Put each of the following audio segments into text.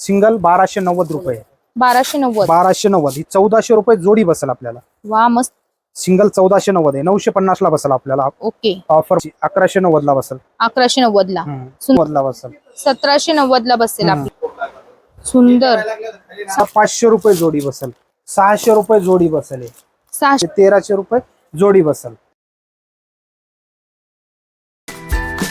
Single बाराशे नव्वद रुपये. बाराशे नव्वद. बाराशे नव्वद. ही चौदाशे रुपये जोडी बसेल आपल्याला. वा मस्त. सिंगल चौदाशे नव्वद आहे. नऊशे पन्नास ला बसेल आपल्याला. ओके. ऑफर अकराशे नव्वद ला बसेल. अकराशे नव्वद ला नव्वद ला बसेल. सतराशे नव्वद ला बसेल हम्म. आपली. सुंदर. पाचशे रुपये जोडी बसेल. सहाशे रुपये जोडी बसेल हे. सहाशे तेराशे रुपये जोडी बसेल.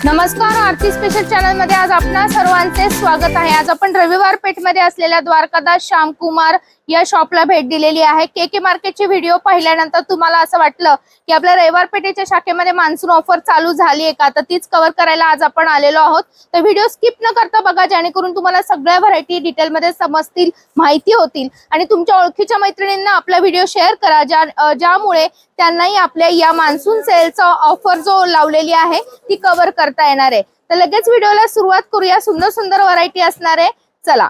नमस्कार आरती स्पेशल चॅनलमध्ये आज आपणा सर्वांचे स्वागत आहे. आज आपण रविवार पेठमध्ये असलेल्या द्वारकादास श्यामकुमार या शॉपला भेट दिलेली आहे. के के मार्केटचे व्हिडिओ पाहिल्यानंतर तुम्हाला असं वाटलं की आपल्या रविवार पेठेच्या शाखेमध्ये मान्सून ऑफर चालू झाली आहे का? तर तीच कव्हर करायला आज आपण आलेलो आहोत. तर व्हिडिओ स्किप न करता बघा जेणेकरून तुम्हाला सगळ्या व्हरायटी डिटेलमध्ये समजतील माहिती होतील. आणि तुमच्या ओळखीच्या मैत्रिणींना आपला व्हिडिओ शेअर करा ज्या ज्यामुळे त्यांनाही आपल्या या मान्सून सेलचा ऑफर जो लावलेली आहे ती कव्हर करता येणार आहे. तर लगेच व्हिडिओला सुरुवात करूया. सुंदर सुंदर व्हरायटी असणार आहे. चला.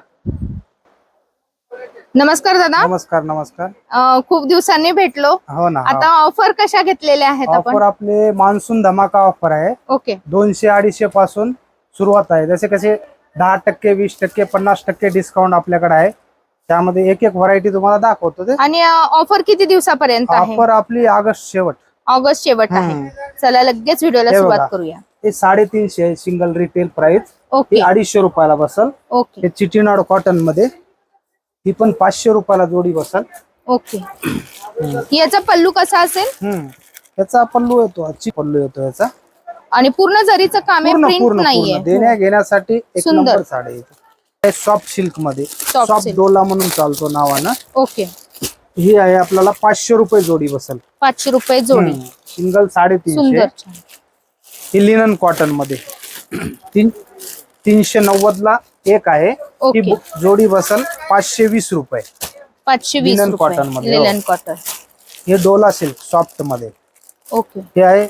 नमस्कार दादा. नमस्कार नमस्कार. अं, खूप दिवसांनी भेटलो. हो ना आता ऑफर कशा घेतलेल्या आहेत ऑफर आपले मान्सून धमाका ऑफर आहे. ओके. दोनशे अडीचशे पासून सुरुवात आहे. जसे कसे दहा टक्के वीस टक्के पन्नास टक्के डिस्काउंट आपल्याकडे आहे. त्यामध्ये एक एक व्हरायटी तुम्हाला दाखवतो ते. आणि ऑफर किती दिवसापर्यंत आहे? ऑफर आपली ऑगस्ट शेवट. ऑगस्ट शेवट आहे. हम्म. चला लगेच व्हिडिओला हे सुरुवात. करूया. हे साडेतीनशे सिंगल रिटेल प्राइस ही ओके. अडीचशे रुपयाला बसल. ओके. हे चिटीनाड कॉटनमध्ये. ही पण पाचशे रुपयाला जोडी बसल. ओके. याचा पल्लू कसा असेल? हम्म. याचा पल्लू येतो आजची पल्लू येतो याचा. आणि पूर्ण जरीचं काम आहे पूर्ण प्रिंट पूर्ण नाहीये. देण्या घेण्यासाठी एक सुंदर. नंबर साडी येते सॉफ्ट सिल्कमध्ये. Soft soft silk. डोला म्हणून चालतो नावानं. ओके. ही आहे आपल्याला पाचशे रुपये जोडी बसल. पाचशे रुपये जोडी. सिंगल साडेतीनशे. सुंदर छान. ही लिनन कॉटनमध्ये. तीन तीनशे नव्वद ला एक आहे. ओके. ही बु- जोडी बसल पाचशे वीस रुपये. पाचशे वीस Linen रुपये. cotton मध्ये, हो. लिलन कॉटन हे डोला सिल्क सॉफ्टमध्ये. ओके. हे आहे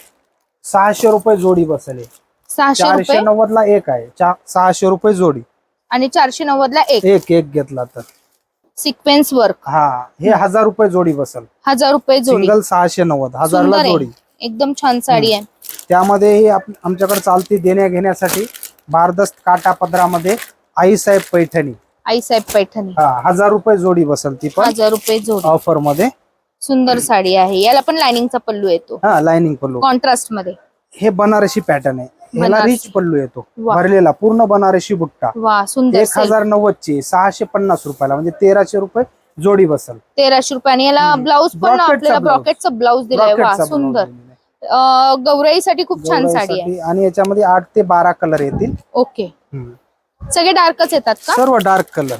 सहाशे रुपये जोडी बसल हे. सहाशे चारशे रुपये नव्वद ला एक आहे. चा- सहाशे रुपये जोडी. आणि चारशे नव्वद ला एक. एक एक घेतला तर. सिक्वेन्स वर्क हा हे हजार रुपये जोडी बसल हजार रुपये जोडी. सिंगल सहाशे नव्वद सुंदर हजारला आहे. जोडी. एकदम छान साडी आहे. त्यामध्ये ही आमच्याकडे चालती देण्या घेण्यासाठी भारदस्त काटा पदरामध्ये आईसाहेब पैठणी. आई साहेब पैठणी. हा हजार रुपये जोडी बसल ती पण. हजार रुपये जोडी. ऑफरमध्ये सुंदर साडी आहे. याला पण लाइनिंगचा पल्लू येतो. हा लाइनिंग पल्लू. कॉन्ट्रास्टमध्ये हे बनारसी पॅटर्न आहे. ह्याला बनारसी. रिच पल्लू येतो. वा. भरलेला पूर्ण बनारसी बुट्टा. वा सुंदर एक हजार नव्वद ची सहाशे पन्नास रुपयाला म्हणजे तेराशे रुपये जोडी बसल. तेराशे रुपये. आणि याला ब्लाऊज पण Brocade चा आपल्याला blouse. ब्रॉकेटचा ब्लाऊज दिलाय. वा सुंदर blouse दिलेला आहे. अं, गौराईसाठी खूप छान साडी आहे. गौराईसाठी. आणि याच्यामध्ये आठ ते बारा कलर येतील. ओके. हम्म. सगळे डार्कच येतात का? सर्व डार्क कलर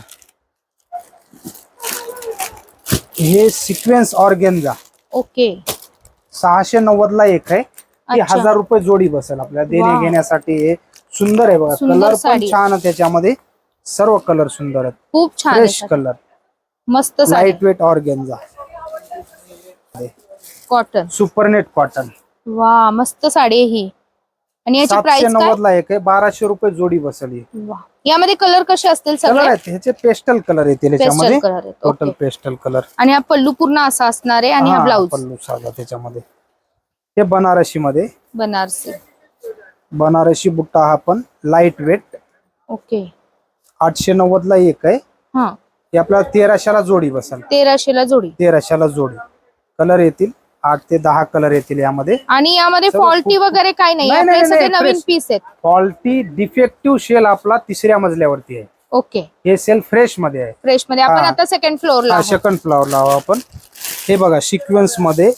हे सिक्वेन्स ऑर्गेन्झा ओके. सहाशे नव्वद ला एक आहे. ती अच्छा. हजार रुपये जोडी बसेल आपल्याला देणे वाव. घेण्यासाठी हे सुंदर आहे बघा. सुंदर कलर पण साडी. छान आहे त्याच्यामध्ये. सर्व कलर सुंदर आहेत. खूप छान फ्रेश. कलर मस्त sari. Light weight organza cotton supernet cotton वा मस्त साडी आहे ही. आणि याची सातशे प्राइस काय? नव्वद ला एक आहे बाराशे रुपये जोडी बसेल ही वा. यामध्ये कलर कसे असतील कलर सगळे आहेत ह्याचे पेस्टल कलर येतील पेस्टल याच्यामध्ये कलर आहेत टोटल ओके पेस्टल कलर आणि हा पल्लू पूर्ण असा असणार आहे आणि हा ब्लाऊज पल्लू साधा त्याच्यामध्ये. हे बनारसी मध्ये बनारसी. बनारसी बुट्टा हा पण लाइट वेट ओके आठशे नव्वद ला एक आहे. हा. हे आपल्याला तेराशेला जोडी बसेल. तेराशे ला जोडी. तेराशेला जोडी. कलर येतील. आठ ते दहा कलर येतील यामध्ये. आणि यामध्ये सर्व फॉल्टी खूप- वगैरे काही नाही. नाही, आपले नाही, सगळे नाही, नवीन fresh. पीस आहेत. क्वालिटी डिफेक्टिव्ह शेल आपला तिसऱ्या मजल्यावरती आहे. ओके. हे सेल फ्रेशमध्ये आहे. फ्रेशमध्ये. आपण हा. आता सेकंड फ्लोअरला हा सेकंड फ्लॉवर लावा आपण. हे बघा सिक्वेन्समध्ये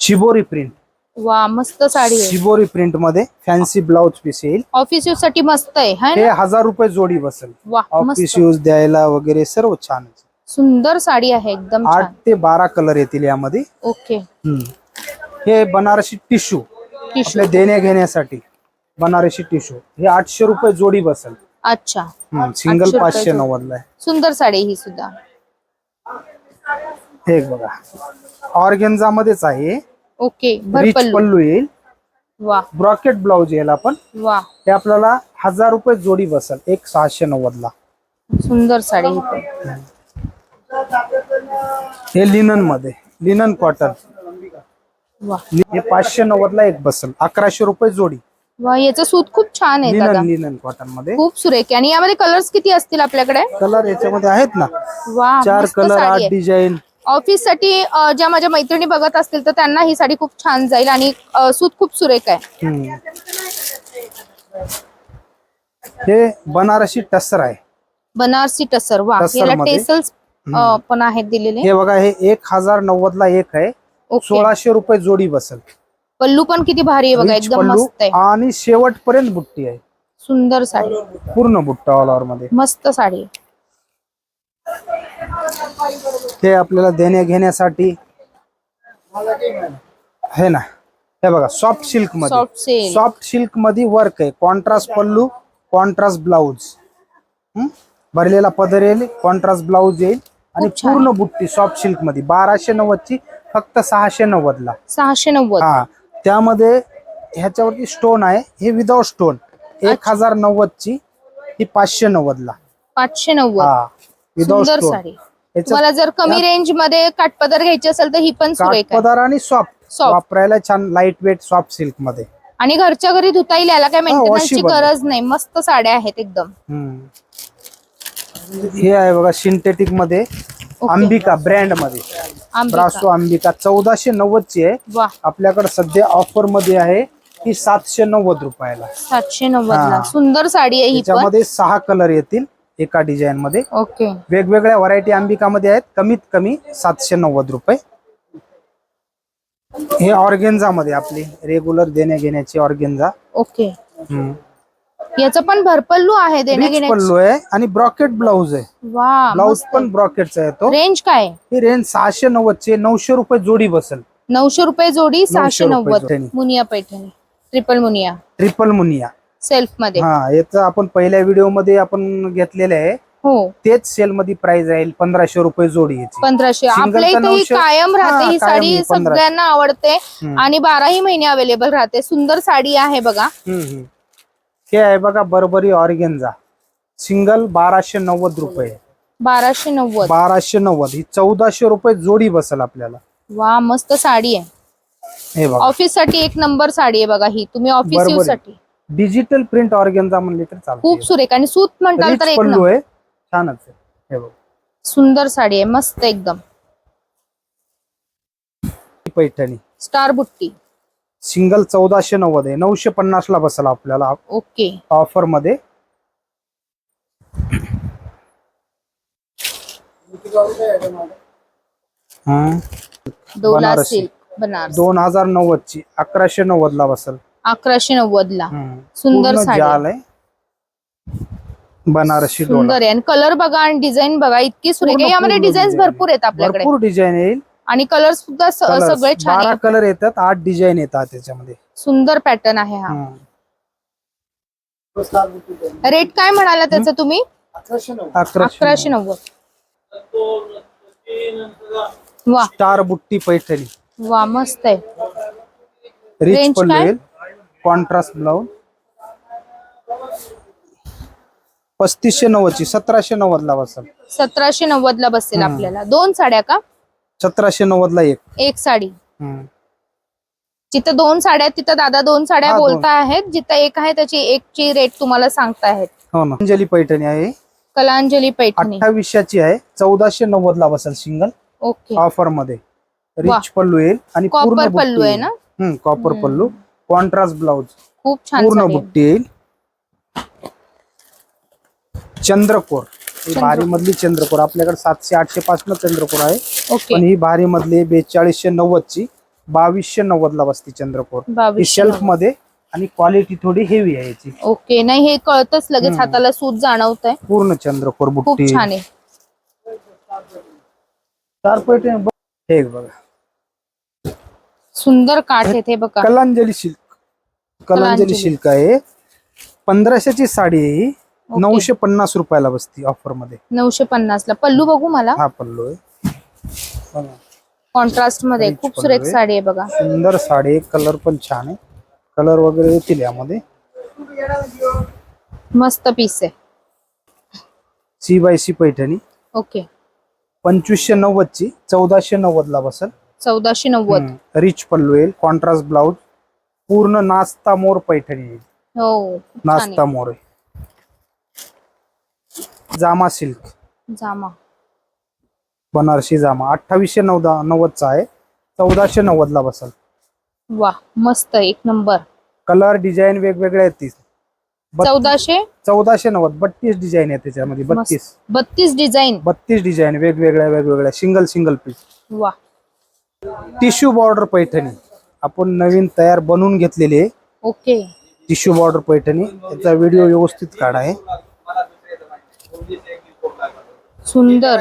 शिबोरी प्रिंट वा मस्त साडी आहे. शिबोरी प्रिंटमध्ये फॅन्सी ब्लाउज पीस येईल. ऑफिस यूजसाठी मस्त आहे. है हे ना हजार रुपये जोडी बसेल. वा ऑफिस यूज द्यायला वगैरे सर्व छान आहे. सुंदर साडी आहे एकदम आठ छान. ते बारा कलर येतील यामध्ये. ओके. हम्म. हे बनारसी टिश्यू टिश्यू. देण्या घेण्यासाठी बनारसी टिश्यू. हे आठशे रुपये जोडी बसेल. अच्छा. सिंगल 800 पाचशे रुपये नव्वदला आहे. सुंदर साडी ही सुद्धा. हे एक बघा. ऑर्गेन्झा मध्येच आहे. ओके रिच पल्लू येईल. वा. ब्रॉकेट ब्लाउज येईल आपण. वा. हे आपल्याला हजार रुपये जोडी बसेल. एक सहाशे नव्वद ला सुंदर साडी ही पण. हे लिननमध्ये लिनन कॉटन हे पाचशे नव्वद ला एक बसेल अकराशे रुपये जोडी. वा याचं सूत खूप छान आहे दादा. लिनन लिनन कॉटनमध्ये. खूप सुरेख आहे. आणि यामध्ये कलर्स किती असतील आपल्याकडे? कलर याच्यामध्ये आहेत ना. वा चार मस्त कलर साडी आठ आहे. डिझाईन ऑफिससाठी अ, ज्या माझ्या मैत्रिणी बघत असतील तर त्यांना ही साडी खूप छान जाईल आणि अ, सूत खूप सुरेख आहे. हे बनारसी टस्सर आहे. बनारसी टसर वा. टसर याला मध्ये. टेसल्स पण आहेत दिलेले. हे बघा हे एक हजार नव्वद ला एक आहे. सोळाशे रुपये जोडी बसेल. पल्लू पण किती भारी आहे बघा एकदम पल्लू मस्त आहे. आणि शेवटपर्यंत बुट्टी आहे. सुंदर साडी. पूर्ण बुट्टा ऑल ओव्हरमध्ये. मस्त साडी आहे. ते आपल्याला देण्या घेण्यासाठी हे ना हे बघा सॉफ्ट सिल्कमध्ये. सॉफ्ट सिल्कमध्ये वर्क आहे. कॉन्ट्रास्ट पल्लू कॉन्ट्रास्ट ब्लाउज भरलेला पदर येईल कॉन्ट्रास्ट ब्लाउज येईल. आणि. पूर्ण बुट्टी सॉफ्ट सिल्कमध्ये. बाराशे नव्वद ची फक्त सहाशे नव्वद ला सहाशे नव्वद. हा. त्यामध्ये ह्याच्यावरती स्टोन आहे. हे विदाउट स्टोन एक हजार नव्वद ची ही पाचशे नव्वद ला पाचशे नव्वद. हा. विदाउट सुंदर स्टोन साडी. तुम्हाला जर कमी रेंजमध्ये काटपदर घ्यायची असेल तर ही पण सुरेख आहे. काठपदार आणि सॉफ्ट Soft. वापरायला छान लाइट वेट सॉफ्ट सिल्कमध्ये. आणि घरच्या घरी धुता येईल याला काय मेंटेनन्सची washable. गरज नाही. मस्त साड्या आहेत एकदम. हम्म. हे आहे बघा सिंथेटिकमध्ये. अंबिका ब्रँडमध्ये. ब्रासो अंबिका. चौदाशे नव्वद ची आहे आपल्याकडे सध्या ऑफरमध्ये आहे ही सातशे नव्वद रुपयाला. सातशे नव्वद. सुंदर साडी आहे ही त्याच्यामध्ये सहा कलर येतील एका डिझाईन मध्ये. ओके वेगवेगळ्या व्हरायटी अंबिकामध्ये आहेत. कमीत कमी सातशे नव्वद रुपये. हे ऑर्गेन्झा मध्ये आपली रेग्युलर देण्या घेण्याची ऑर्गेन्झा ओके याचं पण भरपल्लू आहे घेण्याची पल्लू आहे आणि ब्रॉकेट ब्लाऊज आहे. वा ब्लाऊज पण ब्रॉकेटचा येतो रेंज काय? आहे? ही रेंज सहाशे नव्वद चे नऊशे रुपये जोडी बसेल. नऊशे रुपये जोडी सहाशे रुपये नव्वद. मुनिया पैठणी. ट्रिपल मुनिया. ट्रिपल मुनिया. सेल्फमध्ये हा याचं आपण पहिल्या व्हिडिओमध्ये आपण घेतलेलं आहे. हो. तेच सेल मध्ये प्राइस राहील पंधराशे रुपये जोडी याची. पंधराशे. Single आपल्या इथे ही कायम राहते. हा, ही कायम साडी. सगळ्यांना आवडते. हम्म. आणि बाराही महिने अवेलेबल राहते. सुंदर साडी आहे बघा. हम्म, हम्म. हे आहे बघा बरबरी ऑर्गेन्झा सिंगल बाराशे नव्वद रुपये. बाराशे नव्वद. बाराशे नव्वद. ही चौदाशे रुपये जोडी बसेल आपल्याला. वा मस्त साडी आहे. हे बघा. ऑफिससाठी एक नंबर साडी आहे बघा ही. तुम्ही ऑफिस बरोबर यूज आहे. साठी डिजिटल प्रिंट ऑर्गेन्झा म्हणले तर खूप चालते सुरेख आणि सूत म्हणताल तर एक पल्लू नंबर. आहे छानच आहे. हे बघ. सुंदर साडी आहे मस्त एकदम. ही पैठणी. स्टार बुट्टी. सिंगल चौदाशे नव्वद आहे. नऊशे पन्नास ला बसेल आपल्याला ओके. ऑफरमध्ये. बनारसी. बनारस. दोन हजार नव्वद ची अकराशे नव्वद ला बसेल. अकराशे नव्वद ला. सुंदर पूर्ण साडी. जाल आहे. बनारसी डोला सुंदर आहे. आणि कलर बघा आणि डिझाईन बघा इतकी सुरेख आहे. पूर्ण- यामध्ये पूर्ण डिझाईन design भरपूर आहेत आपल्याकडे. भरपूर डिझाईन येईल. आणि कलर सुद्धा. सगळे छान बारा. कलर येतात आठ डिझाईन येतात त्याच्यामध्ये. सुंदर पॅटर्न आहे हा. हं. रेट काय म्हणाला त्याचा तुम्ही? अकराशे अकराशे नव्वद. वा. स्टार बुट्टी पैठणी. वा मस्त आहे. रिच Range पल्लू काय? येईल कॉन्ट्रास्ट ब्लाऊज पस्तीसशे नव्वद ची सतराशे नव्वद ला बसेल. सतराशे नव्वद ला बसेल. आपल्याला. दोन साड्या का? सतराशे नव्वद ला एक. एक साडी. हं. जिथं दोन साड्या आहेत, तिथं दादा दोन साड्या हा, दोन. बोलता आहेत. जिथं एक आहे त्याची एकची रेट तुम्हाला सांगता आहेत हो ना. अंजली पैठणी आहे. कलांजली पैठणी. अठ्ठावीसशेची आहे. चौदाशे नव्वद ला बसेल सिंगल. ओके. ऑफरमध्ये वा. रिच पल्लू येईल आणि पूर्ण कॉपर पल्लू आहे. ना? कॉपर हम्म. पल्लू. कॉन्ट्रास्ट ब्लाऊज खूप छान पूर्ण साडी आहे. बुट्टी येईल. चंद्रकोर. ही चंद्रकोर. भारी मधली चंद्रकोर आपल्याकडे सातशे आठशे पासून चंद्रकोर आहे. ओके. पण ही भारी मधली बेचाळीसशे नव्वद ची बावीसशे नव्वद ला बसती चंद्रकोर ही बावीसशे शेल्फमध्ये आणि क्वालिटी थोडी हेवी आहे याची. ओके. नाही हे कळतच लगेच. हाताला सूत जाणवत आहे पूर्ण चंद्रकोर खूप बुट्टी. छान आहे. चार. हे बघा. सुंदर काठ आहे ते बघा. कलांजली सिल्क. कलांजली. सिल्क आहे. पंधराशेची साडी आहे. नऊशे पन्नास रुपयाला बसती ऑफरमध्ये. नऊशे पन्नास ला पल्लू बघू मला. हा पल्लू आहे. बघा. कॉन्ट्रास्टमध्ये खूप सुरेख आहे. साडी आहे बघा. सुंदर साडी कलर पण छान आहे. कलर वगैरे येतील यामध्ये. मस्त पीस आहे. C by C Paithani. Okay. पंचवीसशे नव्वद ची चौदाशे नव्वद ला बसल. चौदाशे नव्वद. रिच पल्लू येईल कॉन्ट्रास्ट ब्लाऊज पूर्ण नाचता मोर पैठणी येईल हो खूप छान नाश्ता मोरे जामा सिल्क. जामा. बनारसी जामा. अठ्ठावीसशे नव्वदा नव्वदचा आहे. चौदाशे नव्वदला बसल. वा मस्त. एक नंबर. कलर डिझाईन वेगवेगळे बत- चौदाशे? चौदाशे नव्वद. बत्तीस डिझाईन आहे त्याच्यामध्ये. बत्तीस. बत्तीस डिझाईन. बत्तीस डिझाईन वेगवेगळ्या वेगवेगळ्या. Single single piece. वा टिश्यू बॉर्डर पैठणी. आपण नवीन तयार बनवून घेतलेली आहे. ओके. Tissue border Paithani. त्याचा व्हिडिओ व्यवस्थित काढा आहे. सुंदर.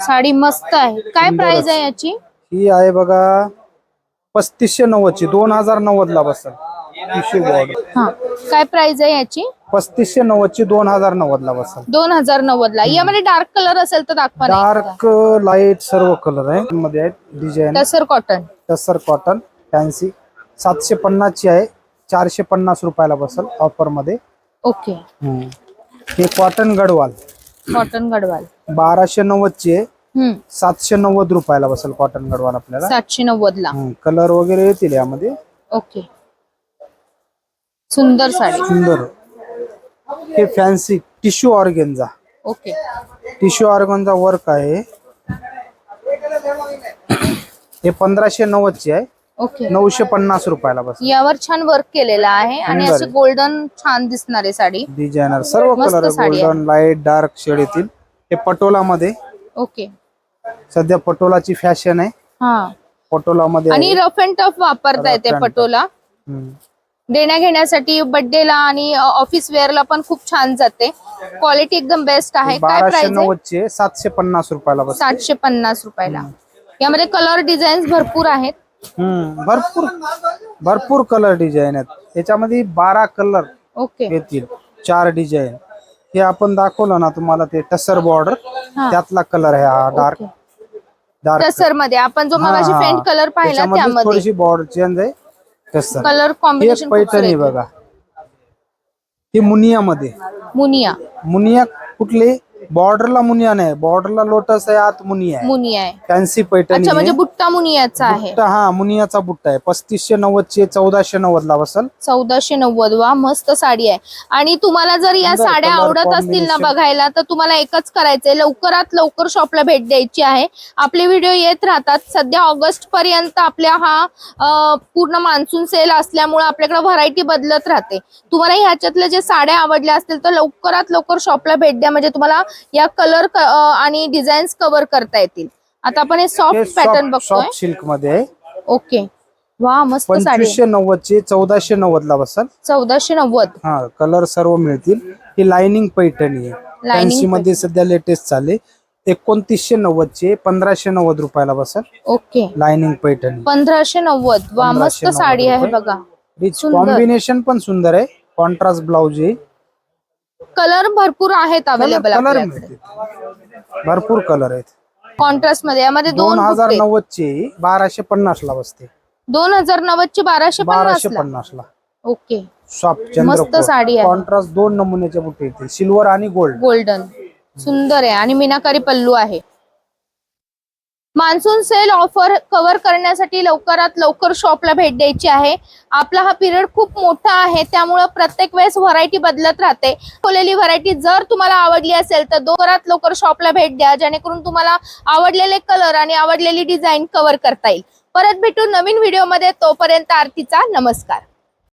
साडी मस्त आहे. काय. प्राइस आहे याची? ही आहे बघा पस्तीसशे नव्वदची दोन हजार नव्वद ला बसल हा. काय प्राइस आहे याची? पस्तीसशे नव्वदची दोन हजार नव्वद ला बसल. दोन हजार नव्वद ला यामध्ये डार्क कलर असेल तर दाखवा ना डार्क लाइट सर्व कलर आहे. मध्ये आहेत design. Tussar cotton. Tussar cotton fancy. सातशे पन्नासची आहे. चारशे पन्नास रुपयाला बसल ऑफरमध्ये. ओके. हे कॉटन गडवाल. कॉटन गडवाल. बाराशे नव्वदची आहे हम्म. सातशे नव्वद रुपयाला बसेल कॉटन गडवाल आपल्याला. सातशे नव्वद ला कलर वगैरे येतील यामध्ये? ओके. सुंदर साडी. सुंदर. हे fancy tissue organza okay. Tissue organza work आहे. हे पंधराशे नव्वदची आहे. ओके नऊशे पन्नास रुपयाला बस. यावर छान वर्क केलेलं आहे. आणि सुंदर आहे. गोल्डन छान दिसणार आहे साडी. डिझायनर सर्व मस्त कलर साडी आहे. गोल्डन लाइट डार्क शेड येतील. हे पटोला मध्ये ओके सध्या पटोलाची फॅशन आहे. हा. पटोला मध्ये आणि रफ अँड टफ वापरता येते Rough and पटोला. देण्या घेण्यासाठी बर्थडेला आणि ऑफिस वेअरला पण खूप छान जाते. क्वालिटी एकदम बेस्ट आहे. काय बाराशे प्राइस सातशे पन्नास रुपयाला बस सातशे पन्नास रुपयाला. यामध्ये कलर डिझाईन्स भरपूर आहेत. हम्म भरपूर भरपूर कलर डिझाईन आहेत. याच्यामध्ये बारा कलर ओके. येतील चार डिझाईन हे आपण दाखवलं ना तुम्हाला ते टसर बॉर्डर हा. त्यातला कलर आहे हा डार्क डार्क टसरमध्ये आपण जो मगाशी फेंट कलर पाहिला त्यामध्ये. थोडीशी बॉर्डर चेंज आहे टसर. कलर ही कॉम्बिनेशन एक पैठणी बघा. ही मुनिया मध्ये मुनिया. मुनिया कुठली? बॉर्डरला मुनिया नाही बॉर्डरला लोटस आहे आत मुनिया आहे. मुनिया आहे. फॅन्सी पैठणी अच्छा म्हणजे आहे. बुट्टा मुनियाचा आहे. बुट्टा, हा मुनियाचा बुट्टा आहे. पस्तीसशे नव्वदची चौदाशे नव्वद ला बसल चौदाशे नव्वद वा मस्त साडी आहे. आणि तुम्हाला जर या सुंदर साड्या color आवडत असतील ना combination. बघायला तर तुम्हाला एकच करायचंय. लवकरात लवकर शॉपला भेट द्यायची आहे. आपले व्हिडिओ येत राहतात. सध्या ऑगस्ट पर्यंत आपल्या हा अं, पूर्ण मान्सून सेल असल्यामुळे आपल्याकडे व्हरायटी बदलत राहते. तुम्हाला ह्याच्यातल्या जे साड्या आवडल्या असतील तर लवकरात लवकर शॉपला भेट द्या. म्हणजे तुम्हाला या कलर आणि डिझाईन्स कव्हर करता येतील. आता आपण हे सॉफ्ट पॅटर्न बघतोय सॉफ्ट सिल्कमध्ये ओके वा मस्त. पंचवीसशे नव्वदची चौदाशे नव्वद ला बसल. चौदाशे नव्वद. हा कलर सर्व मिळतील. ही लाइनिंग पैठणी आहे. फॅन्सी मध्ये सध्या लेटेस्ट चालले एकोणतीसशे नव्वदचे पंधराशे नव्वद रुपयाला बसल. ओके लाइनिंग पैठणी पंधराशे नव्वद. वा मस्त 1590 साडी आहे. बघा. कॉम्बिनेशन पण सुंदर आहे. कॉन्ट्रास्ट ब्लाउज आहे. कलर भरपूर आहेत अवेलेबल कलर आपल्याकडे. भरपूर कलर आहेत. कॉन्ट्रास्टमध्ये. यामध्ये दोन दोन हजार बुट्टे. नव्वदची बाराशे पन्नास ला बसते. दोन हजार नव्वद ची बाराशे पन्नास बाराशे पन्नास ला. ओके. मस्त साडी आहे. कॉन्ट्रास्ट दोन नमुन्याचे बुटे येतील. सिल्वर आणि गोल्ड गोल्डन सुंदर आहे. आणि मीनाकारी पल्लू आहे. मान्सून सेल ऑफर कव्हर करण्यासाठी लवकरात लवकर शॉपला भेट द्यायची आहे. आपला हा पिरियड खूप मोठा आहे त्यामुळं प्रत्येक वेळेस व्हरायटी बदलत राहते. ठेवलेली व्हरायटी जर तुम्हाला आवडली असेल तर दोरात लवकर शॉपला भेट द्या जेणेकरून तुम्हाला आवडलेले कलर आणि आवडलेली डिझाईन कव्हर करता येईल. परत भेटू नवीन व्हिडिओमध्ये तोपर्यंत आरतीचा नमस्कार.